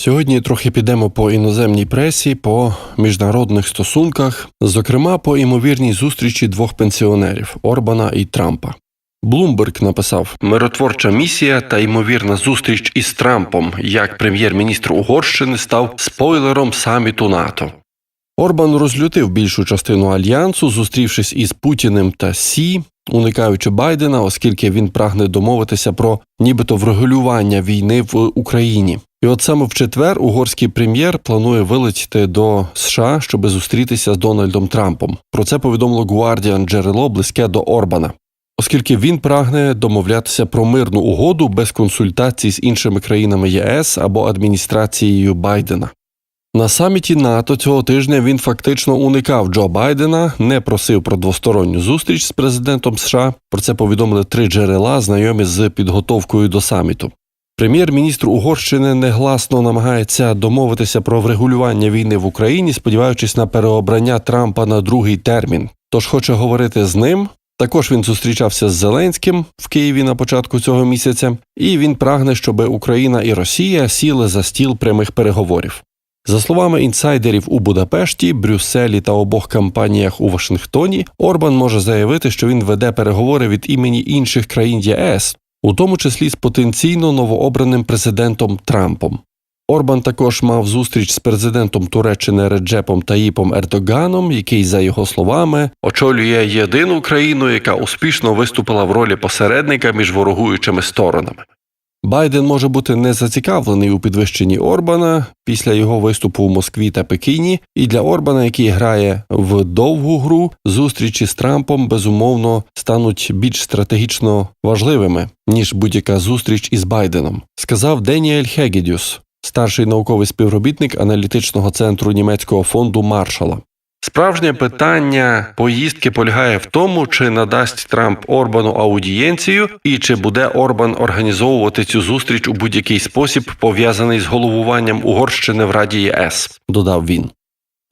Сьогодні трохи підемо по іноземній пресі, по міжнародних стосунках, зокрема по імовірній зустрічі двох пенсіонерів Орбана і Трампа. Блумберг написав миротворча місія та ймовірна зустріч із Трампом, як прем'єр-міністр Угорщини став спойлером саміту НАТО. Орбан розлютив більшу частину альянсу, зустрівшись із Путіним та Сі, уникаючи Байдена, оскільки він прагне домовитися про нібито врегулювання війни в Україні. І от саме в четвер угорський прем'єр планує вилетіти до США, щоб зустрітися з Дональдом Трампом. Про це повідомило Guardian джерело близьке до Орбана. Оскільки він прагне домовлятися про мирну угоду без консультацій з іншими країнами ЄС або адміністрацією Байдена. На саміті НАТО цього тижня він фактично уникав Джо Байдена, не просив про двосторонню зустріч з президентом США. Про це повідомили три джерела, знайомі з підготовкою до саміту. Прем'єр-міністр Угорщини негласно намагається домовитися про врегулювання війни в Україні, сподіваючись на переобрання Трампа на другий термін. Тож хоче говорити з ним. Також він зустрічався з Зеленським в Києві на початку цього місяця, і він прагне, щоб Україна і Росія сіли за стіл прямих переговорів. За словами інсайдерів у Будапешті, Брюсселі та обох кампаніях у Вашингтоні, Орбан може заявити, що він веде переговори від імені інших країн ЄС, у тому числі з потенційно новообраним президентом Трампом. Орбан також мав зустріч з президентом Туреччини Реджепом Таїпом Ердоганом, який, за його словами, очолює єдину країну, яка успішно виступила в ролі посередника між ворогуючими сторонами. Байден може бути не зацікавлений у підвищенні Орбана після його виступу в Москві та Пекіні, і для Орбана, який грає в довгу гру, зустрічі з Трампом безумовно стануть більш стратегічно важливими ніж будь-яка зустріч із Байденом, сказав Деніель Хегідюс, старший науковий співробітник аналітичного центру німецького фонду Маршала. Справжнє питання поїздки полягає в тому, чи надасть Трамп Орбану аудієнцію, і чи буде Орбан організовувати цю зустріч у будь-який спосіб, пов'язаний з головуванням Угорщини в Раді ЄС, додав він.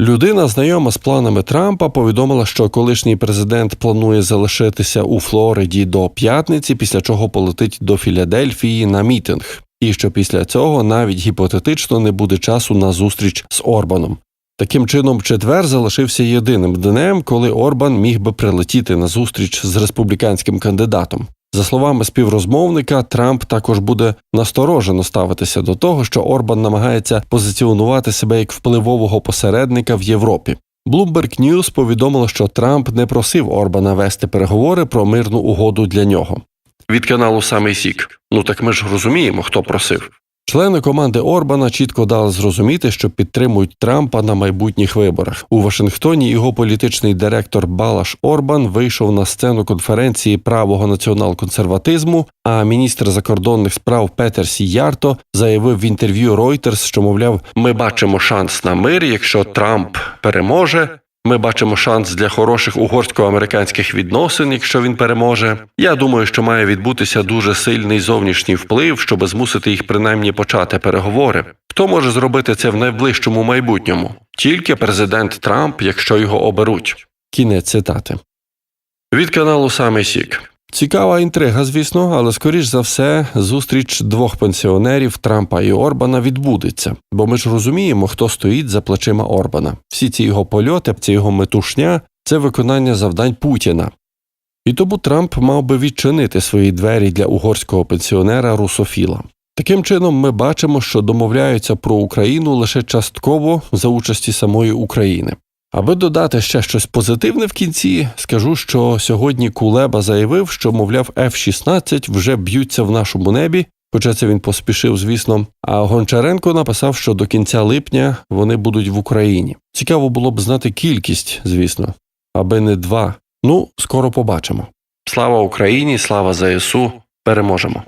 Людина, знайома з планами Трампа, повідомила, що колишній президент планує залишитися у Флориді до п'ятниці, після чого полетить до Філадельфії на мітинг, і що після цього навіть гіпотетично не буде часу на зустріч з Орбаном. Таким чином, четвер залишився єдиним днем, коли Орбан міг би прилетіти на зустріч з республіканським кандидатом. За словами співрозмовника, Трамп також буде насторожено ставитися до того, що Орбан намагається позиціонувати себе як впливового посередника в Європі. Bloomberg News повідомило, що Трамп не просив Орбана вести переговори про мирну угоду для нього. Від каналу Самий Сік. Ну так ми ж розуміємо, хто просив. Члени команди Орбана чітко дали зрозуміти, що підтримують Трампа на майбутніх виборах. У Вашингтоні його політичний директор Балаш Орбан вийшов на сцену конференції правого націонал-консерватизму. А міністр закордонних справ Петер Сіярто заявив в інтерв'ю Reuters, що мовляв, ми бачимо шанс на мир, якщо Трамп переможе. Ми бачимо шанс для хороших угорсько-американських відносин, якщо він переможе. Я думаю, що має відбутися дуже сильний зовнішній вплив, щоб змусити їх принаймні почати переговори. Хто може зробити це в найближчому майбутньому? Тільки президент Трамп, якщо його оберуть. Кінець цитати. Від каналу Саме Сік. Цікава інтрига, звісно, але скоріш за все зустріч двох пенсіонерів Трампа і Орбана відбудеться, бо ми ж розуміємо, хто стоїть за плечима Орбана. Всі ці його польоти, ці його метушня це виконання завдань Путіна. І тому Трамп мав би відчинити свої двері для угорського пенсіонера Русофіла. Таким чином, ми бачимо, що домовляються про Україну лише частково за участі самої України. Аби додати ще щось позитивне в кінці, скажу, що сьогодні Кулеба заявив, що, мовляв, F-16 вже б'ються в нашому небі, хоча це він поспішив, звісно. А Гончаренко написав, що до кінця липня вони будуть в Україні. Цікаво було б знати кількість, звісно, аби не два. Ну, скоро побачимо. Слава Україні, слава ЗСУ, переможемо.